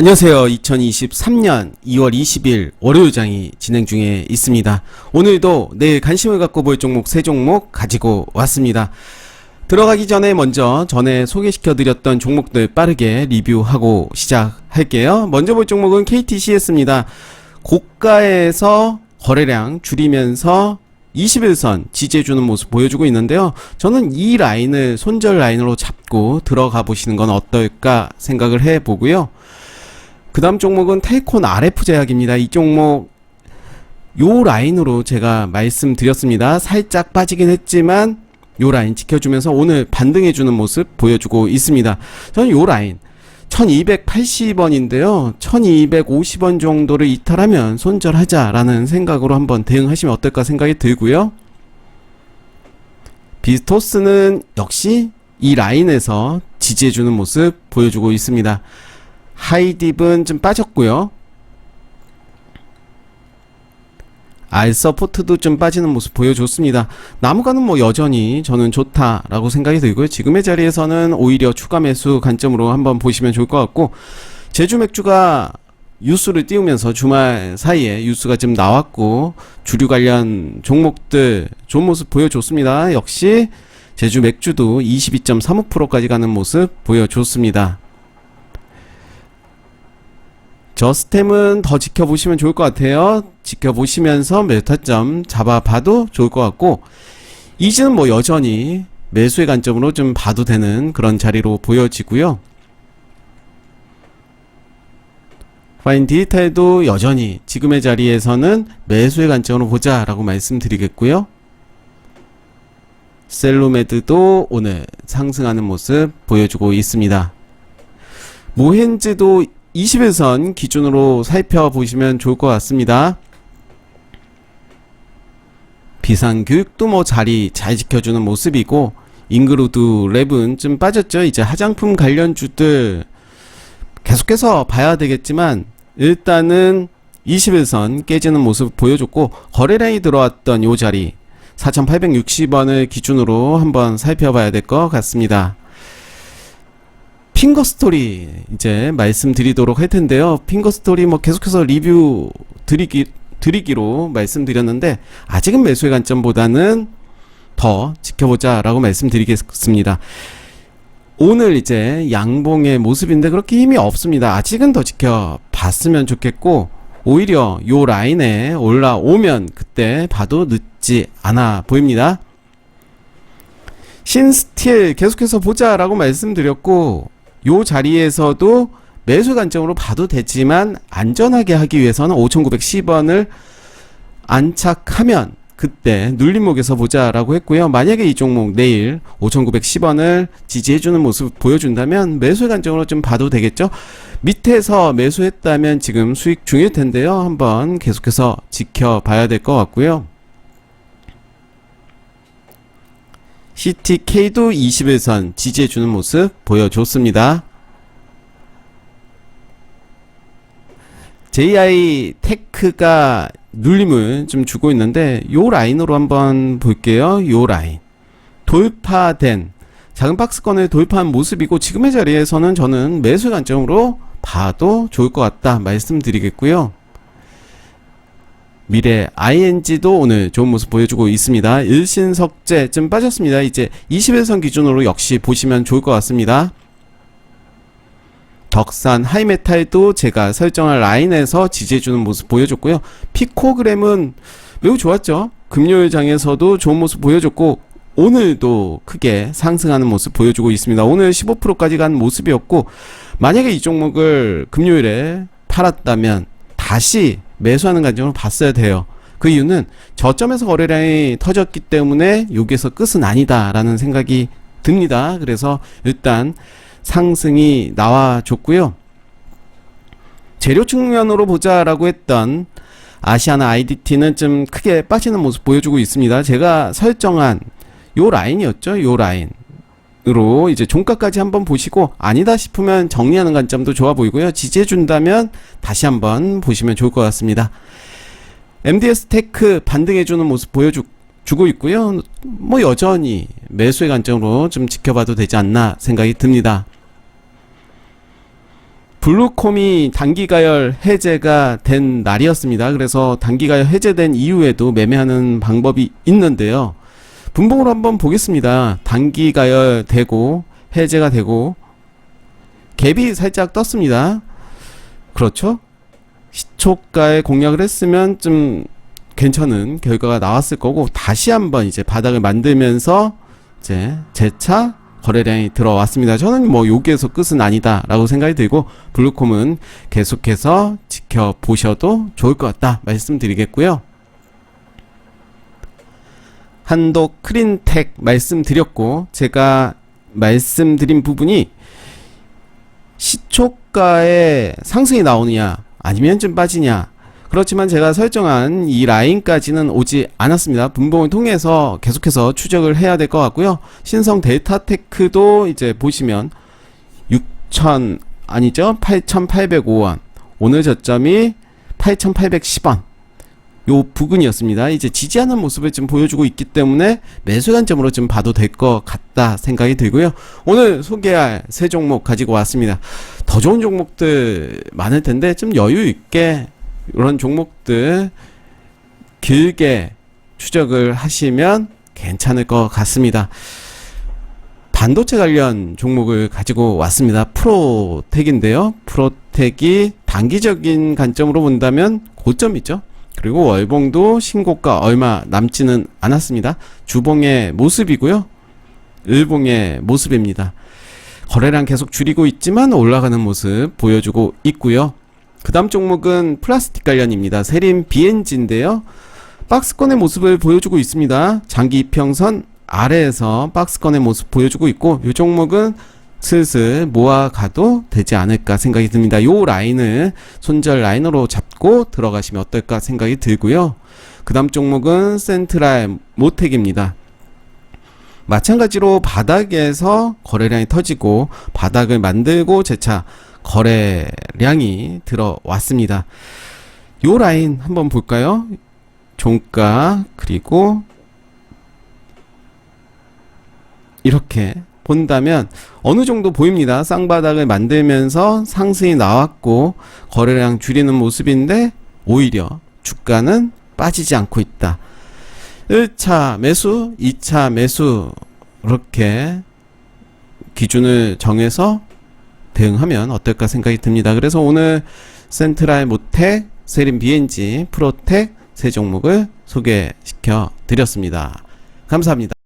안녕하세요. 2023년 2월 20일 월요일장이 진행 중에 있습니다. 오늘도 내일 관심을 갖고 볼 종목 세 종목 가지고 왔습니다. 들어가기 전에 먼저 전에 소개시켜 드렸던 종목들 빠르게 리뷰하고 시작할게요. 먼저 볼 종목은 KTCS입니다. 고가에서 거래량 줄이면서 21선 지지해주는 모습 보여주고 있는데요. 저는 이 라인을 손절 라인으로 잡고 들어가 보시는 건 어떨까 생각을 해보고요. 그 다음 종목은 테이콘 RF 제약입니다. 이 종목 요 라인으로 제가 말씀드렸습니다. 살짝 빠지긴 했지만 요 라인 지켜주면서 오늘 반등해주는 모습 보여주고 있습니다. 저는 요 라인 1280원인데요. 1250원 정도를 이탈하면 손절하자라는 생각으로 한번 대응하시면 어떨까 생각이 들고요. 비스토스는 역시 이 라인에서 지지해주는 모습 보여주고 있습니다. 하이딥은 좀 빠졌고요. 알 서포트도 좀 빠지는 모습 보여줬습니다. 나무가는 뭐 여전히 저는 좋다라고 생각이 들고요. 지금의 자리에서는 오히려 추가 매수 관점으로 한번 보시면 좋을 것 같고 제주 맥주가 뉴스를 띄우면서 주말 사이에 뉴스가 좀 나왔고 주류 관련 종목들 좋은 모습 보여줬습니다. 역시 제주 맥주도 22.35%까지 가는 모습 보여줬습니다. 저스템은 더 지켜보시면 좋을 것 같아요. 지켜보시면서 메타점 잡아봐도 좋을 것 같고 이즈는 뭐 여전히 매수의 관점으로 좀 봐도 되는 그런 자리로 보여지고요. 파인 디지털도 여전히 지금의 자리에서는 매수의 관점으로 보자 라고 말씀드리겠고요. 셀로메드도 오늘 상승하는 모습 보여주고 있습니다. 모헨즈도 20일선 기준으로 살펴보시면 좋을 것 같습니다. 비상교육도 뭐 자리 잘 지켜주는 모습이고 잉그루드 랩은 좀 빠졌죠. 이제 화장품 관련주들 계속해서 봐야 되겠지만 일단은 21선 깨지는 모습 보여줬고 거래량이 들어왔던 요 자리 4,860원을 기준으로 한번 살펴봐야 될 것 같습니다. 핑거 스토리 이제 말씀드리도록 할 텐데요. 핑거 스토리 뭐 계속해서 리뷰 드리기 드리기로 말씀드렸는데 아직은 매수의 관점보다는 더 지켜보자라고 말씀드리겠습니다. 오늘 이제 양봉의 모습인데 그렇게 힘이 없습니다. 아직은 더 지켜봤으면 좋겠고 오히려 요 라인에 올라오면 그때 봐도 늦지 않아 보입니다. 신스틸 계속해서 보자라고 말씀드렸고 요 자리에서도 매수 관점으로 봐도 되지만 안전하게 하기 위해서는 5,910원을 안착하면 그때 눌림목에서 보자라고 했고요. 만약에 이 종목 내일 5,910원을 지지해주는 모습 보여준다면 매수 관점으로 좀 봐도 되겠죠. 밑에서 매수했다면 지금 수익 중일 텐데요. 한번 계속해서 지켜봐야 될 것 같고요. CTK도 21선 지지해주는 모습 보여줬습니다. JI 테크가 눌림을 좀 주고 있는데 요 라인으로 한번 볼게요. 요 라인 돌파된 작은 박스권을 돌파한 모습이고 지금의 자리에서는 저는 매수 관점으로 봐도 좋을 것 같다 말씀드리겠고요. 미래 ING도 오늘 좋은 모습 보여주고 있습니다. 일신석재 좀 빠졌습니다. 이제 21선 기준으로 역시 보시면 좋을 것 같습니다. 덕산 하이메탈도 제가 설정한 라인에서 지지해주는 모습 보여줬고요. 피코그램은 매우 좋았죠. 금요일 장에서도 좋은 모습 보여줬고 오늘도 크게 상승하는 모습 보여주고 있습니다. 오늘 15%까지 간 모습이었고 만약에 이 종목을 금요일에 팔았다면 다시 매수하는 관점으로 봤어야 돼요. 그 이유는 저점에서 거래량이 터졌기 때문에 여기에서 끝은 아니다라는 생각이 듭니다. 그래서 일단 상승이 나와줬고요. 재료 측면으로 보자라고 했던 아시아나 IDT는 좀 크게 빠지는 모습 보여주고 있습니다. 제가 설정한 요 라인이었죠. 요 라인 으로 이제 종가까지 한번 보시고 아니다 싶으면 정리하는 관점도 좋아 보이고요. 지지해 준다면 다시 한번 보시면 좋을 것 같습니다. MDS 테크 반등해 주는 모습 보여주 주고 있고요. 뭐 여전히 매수의 관점으로 좀 지켜봐도 되지 않나 생각이 듭니다. 블루콤이 단기가열 해제가 된 날이었습니다. 그래서 단기가열 해제된 이후에도 매매하는 방법이 있는데요. 분봉으로 한번 보겠습니다. 단기 가열 되고 해제가 되고 갭이 살짝 떴습니다. 그렇죠? 시초가에 공략을 했으면 좀 괜찮은 결과가 나왔을 거고 다시 한번 이제 바닥을 만들면서 이제 재차 거래량이 들어왔습니다. 저는 뭐 여기에서 끝은 아니다라고 생각이 들고 블루콤은 계속해서 지켜보셔도 좋을 것 같다 말씀드리겠고요. 한도 크린텍 말씀드렸고 제가 말씀드린 부분이 시초가에 상승이 나오느냐 아니면 좀 빠지냐 그렇지만 제가 설정한 이 라인까지는 오지 않았습니다. 분봉을 통해서 계속해서 추적을 해야 될 것 같고요. 신성 데이터테크도 이제 보시면 6천 아니죠? 8,805원. 오늘 저점이 8,810원. 요 부근이었습니다. 이제 지지하는 모습을 좀 보여주고 있기 때문에 매수 관점으로 좀 봐도 될 것 같다 생각이 들고요. 오늘 소개할 세 종목 가지고 왔습니다. 더 좋은 종목들 많을 텐데 좀 여유 있게 이런 종목들 길게 추적을 하시면 괜찮을 것 같습니다. 반도체 관련 종목을 가지고 왔습니다. 프로텍인데요. 프로텍이 단기적인 관점으로 본다면 고점이죠. 그리고 월봉도 신고가 얼마 남지는 않았습니다. 주봉의 모습이고요. 일봉의 모습입니다. 거래량 계속 줄이고 있지만 올라가는 모습 보여주고 있고요. 그 다음 종목은 플라스틱 관련입니다. 세림 BNG인데요. 박스권의 모습을 보여주고 있습니다. 장기 이평선 아래에서 박스권의 모습 보여주고 있고 이 종목은 슬슬 모아가도 되지 않을까 생각이 듭니다. 요 라인을 손절 라인으로 잡고 들어가시면 어떨까 생각이 들고요. 그 다음 종목은 센트랄 모텍입니다. 마찬가지로 바닥에서 거래량이 터지고 바닥을 만들고 재차 거래량이 들어왔습니다. 요 라인 한번 볼까요? 종가 그리고 이렇게 본다면 어느 정도 보입니다. 쌍바닥을 만들면서 상승이 나왔고 거래량 줄이는 모습인데 오히려 주가는 빠지지 않고 있다. 1차 매수, 2차 매수 이렇게 기준을 정해서 대응하면 어떨까 생각이 듭니다. 그래서 오늘 센트랄 모텍, 세림 BNG, 프로텍 세 종목을 소개시켜 드렸습니다. 감사합니다.